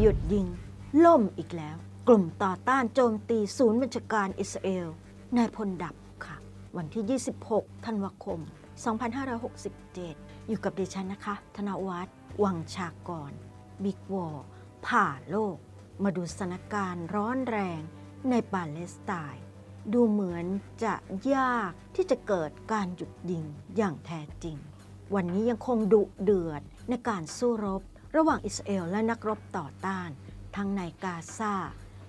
หยุดยิง ล่มอีกแล้ว กลุ่มต่อต้านโจมตีศูนย์บัญชาการอิสราเอลนายพลดับค่ะ วันที่ 26 ธันวาคม 2567 อยู่กับดิฉันนะคะ ธนวัฒน์วังชากร บิ๊กวอร์ผ่าโลก มาดูสถานการณ์ร้อนแรงในปาเลสไตน์ดูเหมือนจะยากที่จะเกิดการหยุดยิงอย่างแท้จริง วันนี้ยังคงดุเดือดในการสู้รบ ระหว่างอิสราเอลและนักรบต่อต้าน ทั้งในกาซา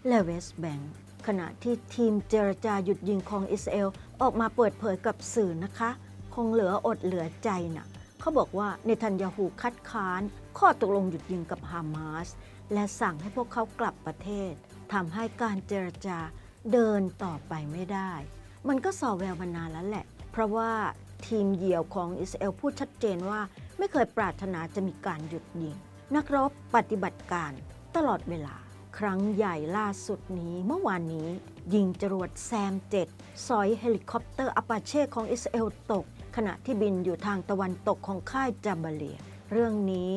และเวสต์แบงก์ขณะที่ทีมเจรจาหยุดยิงของอิสราเอลออกมาเปิดเผยกับสื่อนะคะ คงเหลืออดเหลือใจนะเขาบอกว่าเนทันยาฮูคัดค้าน ข้อตกลงหยุดยิงกับฮามาสและสั่งให้พวกเขากลับประเทศทำให้การเจรจาเดินต่อไปไม่ได้ มันก็สอแววมานานแล้วแหละ เพราะว่าทีมเหยี่ยวของอิสราเอลพูดชัดเจนว่าไม่เคยปรารถนาจะมีการหยุดยิง นักรบปฏิบัติการตลอดเวลา ครั้งใหญ่ล่าสุดนี้เมื่อวานนี้ ยิงจรวดแซม7สอยเฮลิคอปเตอร์อปาเช่ของอิสราเอลตก ขณะที่บินอยู่ทางตะวันตกของค่ายจาบาเลีย เรื่องนี้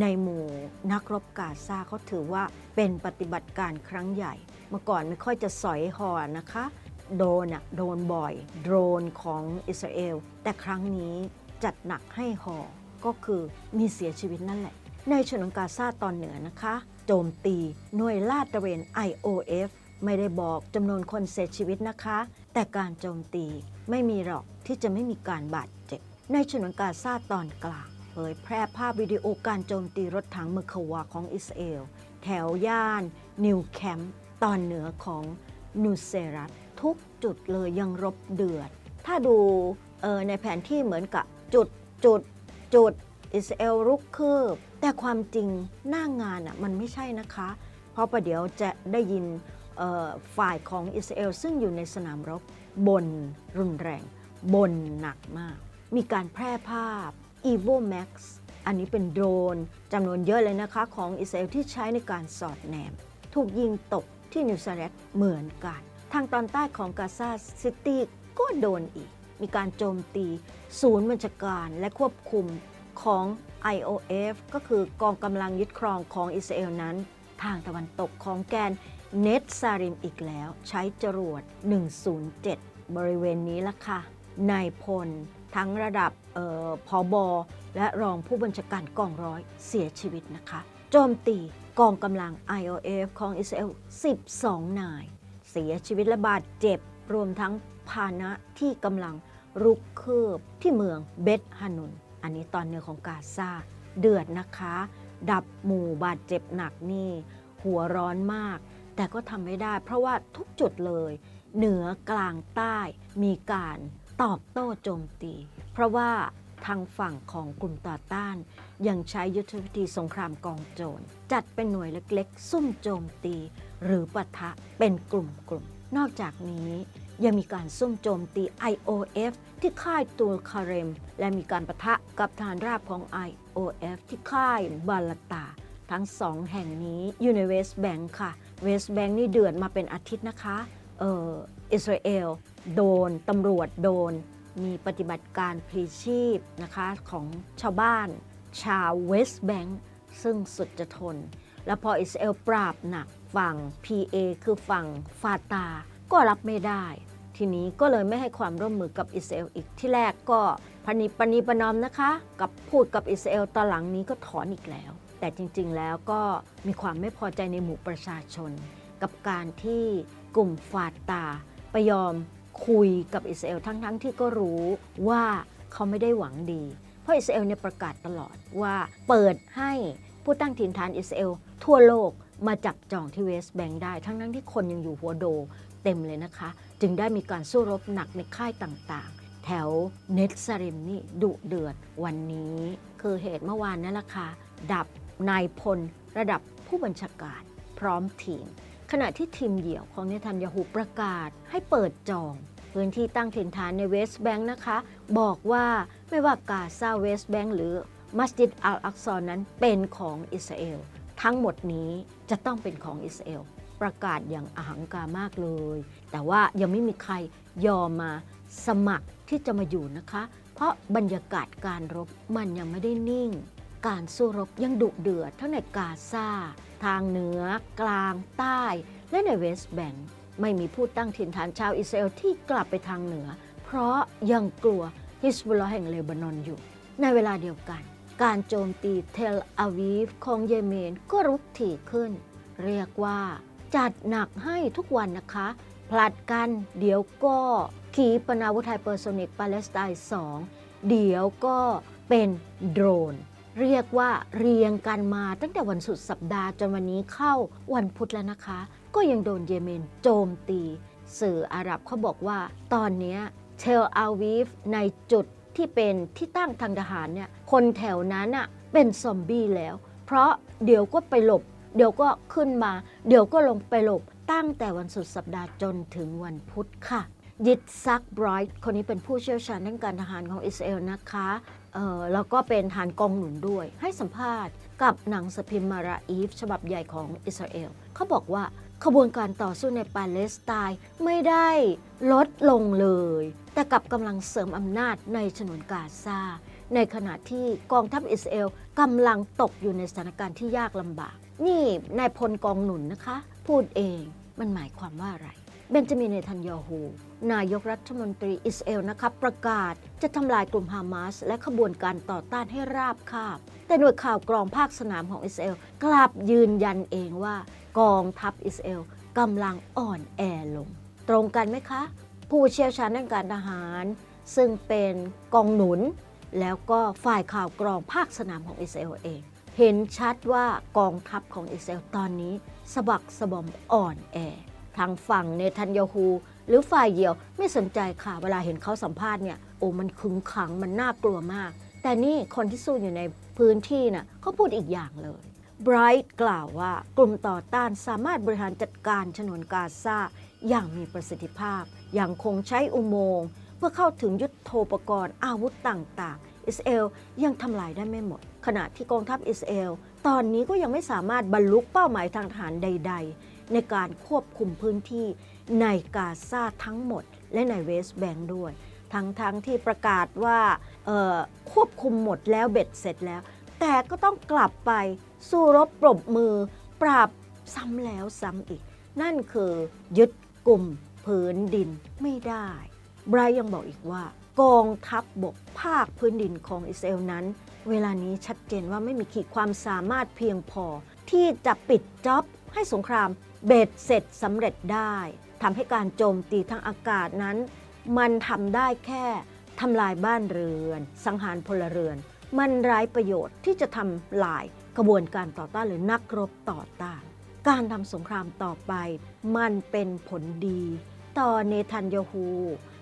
ในหมู่นักรบกาซาเขาถือว่าเป็นปฏิบัติการครั้งใหญ่ เมื่อก่อนไม่ค่อยจะสอยหอนะคะ โดนอะโดนบ่อย โดรนของอิสราเอล แต่ครั้งนี้จัดหนักให้หอก็คือมีเสียชีวิตนั่นแหละ ในฉนวนกาซาตอนเหนือนะคะ โจมตีหน่วยลาดตระเวน IOF ไม่ได้บอกจำนวนคนเสียชีวิตนะคะ แต่การโจมตีไม่มีหรอกที่จะไม่มีการบาดเจ็บ ในฉนวนกาซาตอนกลางเผยแพร่ภาพวิดีโอการโจมตีรถถังมือขวาของอิสราเอล แถวย่าน นิวแคมป์ตอนเหนือของนูเซรัตทุกจุดเลยยังรบเดือด ถ้าดูในแผนที่เหมือนกับจุดจุดจุด อิสราเอลรุกคืบ แต่ความจริงหน้างงานอะมันไม่ใช่นะคะ เพราะประเดี๋ยวจะได้ยินฝ่ายของอิสราเอลซึ่งอยู่ในสนามรบบนรุนแรงบนหนักมาก มีการแพร่ภาพ evo max อันนี้เป็นโดรนจำนวนเยอะเลยนะคะ ของอิสราเอลที่ใช้ในการสอดแนม ถูกยิงตกที่นิวซาเรตเหมือนกัน ทางตอนใต้ของกาซาซิตี้ก็โดนอีก มีการโจมตี ศูนย์บัญชาการและควบคุม ของ IOF ก็คือกองกำลังยึดครองของอิสราเอลนั้น ทางตะวันตกของแกนเนตซาริมอีกแล้ว ใช้จรวด 107 บริเวณนี้ละค่ะนายพล ทั้งระดับออพอบอและรองผู้บัญชาการกองร้อยเสียชีวิตนะคะ โจมตีกองกำลัง IOF ของอิสราเอล 12 นาย เสียชีวิตและบาดเจ็บ รวมทั้งพานะที่กำลังรุกคืบที่เมืองเบธฮานุน อันนี้ตอนเหนือของกาซาเดือดนะคะ ดับหมู่บาดเจ็บหนักนี่ หัวร้อนมาก แต่ก็ทำไม่ได้ เพราะว่าทุกจุดเลย เหนือกลางใต้มีการตอบโต้โจมตี เพราะว่าทางฝั่งของกลุ่มต่อต้าน ยังใช้ยุทธวิธีสงครามกองโจรจัดเป็นหน่วยเล็กๆ ซุ่มโจมตี หรือปะทะเป็นกลุ่มๆนอกจากนี้ ยังมีการซุ่มโจมตี IOF ที่ค่ายตูลคาเรม และมีการปะทะกับฐานราบของ IOF ที่ค่ายบาลตา ทั้งสองแห่งนี้อยู่ในเวสแบงค์ค่ะ เวสแบงค์นี่เดือดมาเป็นอาทิตย์นะคะเอออิสราเอลโดน ตำรวจโดน มีปฏิบัติการพลีชีพนะคะของชาวบ้าน ชาวเวสแบงค์ซึ่งสุดจะทน แล้วพออิสราเอลปราบหนักฝั่ง PA คือฝั่งฟาตา ก็รับไม่ได้ ทีนี้ก็เลยไม่ให้ความร่วมมือกับอิสราเอลอีกที่แรกก็พนิปณีประนอมนะคะ กับพูดกับอิสราเอลตอนหลังนี้ก็ถอนอีกแล้ว แต่จริงๆแล้วก็มีความไม่พอใจในหมู่ประชาชน กับการที่กลุ่มฟาตาไปยอมคุยกับอิสราเอลทั้งๆที่ก็รู้ว่าเขาไม่ได้หวังดี เพราะอิสราเอลเนี่ยประกาศตลอดว่าเปิดให้ผู้ตั้งถิ่นฐานอิสราเอลทั่วโลกมาจับจองที่เวสต์แบงค์ได้ ทั้งๆที่คนยังอยู่หัวโด เต็มเลยนะคะ จึงได้มีการสู้รบหนักในค่ายต่างๆ แถวเนตซาริมนี่ดุเดือดวันนี้ คือเหตุเมื่อวานนั่นแหละค่ะดับนายพลระดับผู้บัญชาการพร้อมทีม ขณะที่ทีมเหยี่ยวของเนทันยาฮูประกาศให้เปิดจองพื้นที่ตั้งถิ่นฐานในเวสต์แบงค์นะคะ บอกว่าไม่ว่ากาซาเวสต์แบงค์หรือมัสยิดอัลอักซอนนั้นเป็นของอิสราเอล ทั้งหมดนี้จะต้องเป็นของอิสราเอล ประกาศอย่างอหังการมากเลย แต่ว่ายังไม่มีใครยอมมาสมัครที่จะมาอยู่นะคะ เพราะบรรยากาศการรบมันยังไม่ได้นิ่ง การสู้รบยังดุเดือดทั้งในกาซาทางเหนือกลางใต้ และในเวสต์แบงก์ไม่มีผู้ตั้งถิ่นฐานชาวอิสราเอลที่กลับไปทางเหนือ เพราะยังกลัวฮิสบุลลอแห่งเลบานอนอยู่ ในเวลาเดียวกัน การโจมตีเทลอาวีฟของเยเมนก็รุกถี่ขึ้น เรียกว่า จัดหนักให้ทุกวันนะคะ ผลัดกันเดี๋ยวก็ขีปนาวุธไฮเปอร์โซนิกปาเลสไตน์2 เดี๋ยวก็เป็นโดรน เรียกว่าเรียงกันมาตั้งแต่วันสุดสัปดาห์จนวันนี้เข้าวันพุธแล้วนะคะ ก็ยังโดนเยเมนโจมตี สื่ออาหรับเขาบอกว่าตอนนี้เทลอาวีฟในจุดที่เป็นที่ตั้งทางทหารเนี่ยคนแถวนั้นอะเป็นซอมบี้แล้ว เพราะเดี๋ยวก็ไปหลบ เดี๋ยวก็ขึ้นมา เดี๋ยวก็ลงไปหลบ ตั้งแต่วันสุดสัปดาห์จนถึงวันพุธค่ะ ยิดซักไบรท์คนนี้เป็นผู้เชี่ยวชาญด้านการทหารของอิสราเอลนะคะเออแล้วก็เป็นทารกองหนุนด้วย ให้สัมภาษณ์กับหนังสพิมมาราอีฟ ฉบับใหญ่ของอิสราเอลเขาบอกว่าขบวนการต่อสู้ในปาเลสไตน์ไม่ได้ลดลงเลย แต่กับกำลังเสริมอำนาจในฉนวนกาซาในขณะที่กองทัพอิสราเอลกำลังตกอยู่ในสถานการณ์ที่ยากลำบาก นี่นายพลกองหนุนนะคะ พูดเองมันหมายความว่าอะไร เบนจามินเนทันยาฮูนายกรัฐมนตรีอิสราเอลนะครับประกาศจะทำลายกลุ่มฮามาสและขบวนการต่อต้านให้ราบคาบ แต่หน่วยข่าวกรองภาคสนามของอิสราเอลกลับยืนยันเองว่ากองทัพอิสราเอลกำลังอ่อนแอลง ตรงกันไหมคะ ผู้เชี่ยวชาญด้านการทหาร ซึ่งเป็นกองหนุน แล้วก็ฝ่ายข่าวกรองภาคสนามของอิสราเอลเอง เห็นชัดว่ากองทัพของอิสราเอลตอนนี้สะบักสะบอมอ่อนแอ ทางฝั่งเนทันยาฮู หรือฝ่ายเดียวไม่สนใจค่ะ เวลาเห็นเขาสัมภาษณ์เนี่ยโอ้มันขึงขังมันน่ากลัวมาก แต่นี่คนที่สู้อยู่ในพื้นที่น่ะเขาพูดอีกอย่างเลยไบรท์กล่าวว่ากลุ่มต่อต้านสามารถบริหารจัดการฉนวนกาซาอย่างมีประสิทธิภาพ อย่างคงใช้อุโมงค์เพื่อเข้าถึงยุทโธปกรณ์อาวุธต่างๆ อิสราเอลยังทำลายได้ไม่หมด ขณะที่กองทัพอิสราเอลตอนนี้ก็ยังไม่สามารถบรรลุเป้าหมายทางทหารใด ๆ ในการควบคุมพื้นที่ในกาซาทั้งหมด และในเวสต์แบงค์ด้วย ทั้งๆทที่ประกาศว่าควบคุมหมดแล้วเบ็ดเสร็จแล้ว แต่ก็ต้องกลับไปสู้รบปรบมือ ปราบซ้ำแล้วซ้ำอีก นั่นคือยึดกลุ่มผืนดินไม่ได้ไบรท์ยังบอกอีกว่ากองทัพบบกภาคพื้นดินของอิสราเอลนั้น เวลานี้ชัดเจนว่าไม่มีขีดความสามารถเพียงพอ ที่จะปิดจ็อบให้สงครามเบ็ดเสร็จสำเร็จได้ทำให้การโจมตีทางอากาศนั้น มันทำได้แค่ทำลายบ้านเรือน สังหารพลเรือน มันไร้ประโยชน์ที่จะทำลายกระบวนการต่อต้านหรือนักรบต่อต้าน การทำสงครามต่อไป มันเป็นผลดี ต่อเนทันยาฮู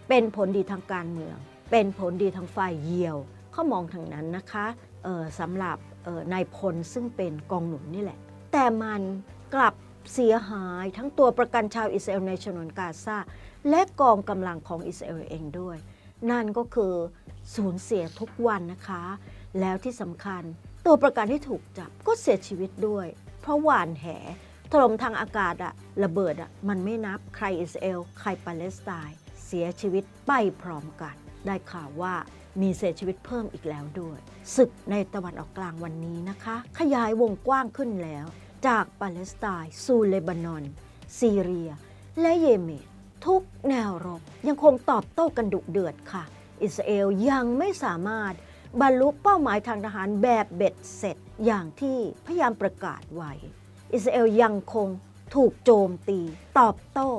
เป็นผลดีทางการเมือง เป็นผลดีทางฝ่ายเยียว เขามองทางนั้นนะคะสำหรับนายพลซึ่งเป็นกองหนุนนี่แหละ แต่มันกลับเสียหายทั้งตัวประกันชาวอิสราเอลในฉนวนกาซาและกองกำลังของอิสราเอลเองด้วย นั่นก็คือสูญเสียทุกวันนะคะ แล้วที่สำคัญตัวประกันที่ถูกจับก็เสียชีวิตด้วย เพราะหวานแหถล่มทางอากาศอะระเบิดอะมันไม่นับใครอิสราเอลใครปาเลสไตน์เสียชีวิตไปพร้อมกัน ได้ข่าวว่า มีเสียชีวิตเพิ่มอีกแล้วด้วย ศึกในตะวันออกกลางวันนี้นะคะ ขยายวงกว้างขึ้นแล้ว จากปาเลสไตน์สู่เลบานอน ซีเรีย และเยเมนทุกแนวรบยังคงตอบโต้กันดุเดือดค่ะ อิสราเอลยังไม่สามารถบรรลุเป้าหมายทางทหารแบบเบ็ดเสร็จ อย่างที่พยายามประกาศไว้ อิสราเอลยังคงถูกโจมตี ตอบโต้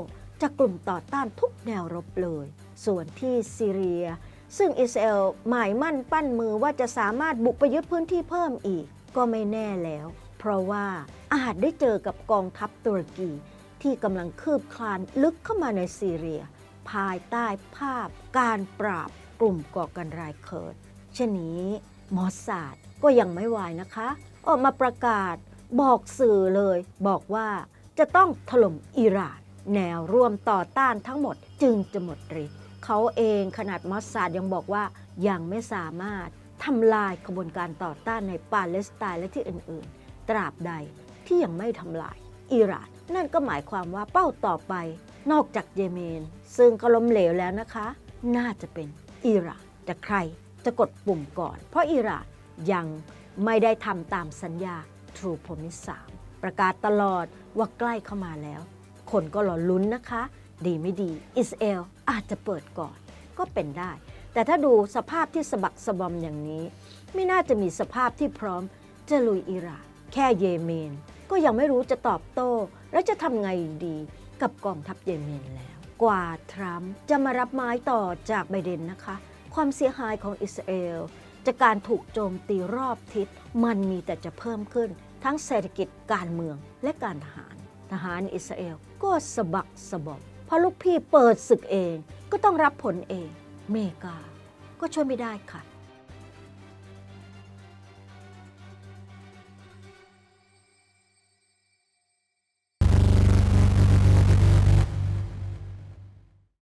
จากกลุ่มต่อต้านทุกแนวรบเลย ส่วนที่ซีเรีย ซึ่งอิสราเอลหมายมั่นปั้นมือว่าจะสามารถบุกไปยึดพื้นที่เพิ่มอีก ก็ไม่แน่แล้ว เพราะว่าอาจได้เจอกับกองทัพตุรกี ที่กำลังคืบคลานลึกเข้ามาในซีเรีย ภายใต้ภาพการปราบกลุ่มก่อการร้ายเคิร์ดเช่นนี้มอสซาดก็ยังไม่วายนะคะ ออกมาประกาศบอกสื่อเลย บอกว่าจะต้องถล่มอิหร่าน แนวร่วมต่อต้านทั้งหมดจึงจะหมดฤทธิ์ เขาเองขนาดมอสซาดยังบอกว่ายังไม่สามารถทำลายกระบวนการต่อต้านในปาเลสไตน์และที่อื่น ๆ ตราบใดที่ยังไม่ทำลายอิหร่าน นั่นก็หมายความว่าเป้าต่อไป นอกจากเยเมน ซึ่งก็ล้มเหลวแล้วนะคะ น่าจะเป็นอิหร่านแต่ใครจะกดปุ่มก่อน เพราะอิหร่านยังไม่ได้ทำตามสัญญา True Promise 3 ประกาศตลอดว่าใกล้เข้ามาแล้ว คนก็รอลุ้นนะคะ ดีไม่ดี อิสราเอล อาจจะเปิดก่อนก็เป็นได้ แต่ถ้าดูสภาพที่สะบักสะบอมอย่างนี้ ไม่น่าจะมีสภาพที่พร้อมจะลุยอิหร่านแค่เยเมน ก็ยังไม่รู้จะตอบโต้ แล้วจะทำไงดีกับกองทัพเยเมนแล้ว กว่าทรัมป์จะมารับไม้ต่อจากไบเดนนะคะ ความเสียหายของอิสราเอลจากการถูกโจมตีรอบทิศ มันมีแต่จะเพิ่มขึ้น ทั้งเศรษฐกิจการเมืองและการทหาร ทหารอิสราเอลก็สะบักสะบอม เพราะลูกพี่เปิดศึกเองก็ต้องรับผลเอง เมกา ก็ช่วยไม่ได้ค่ะ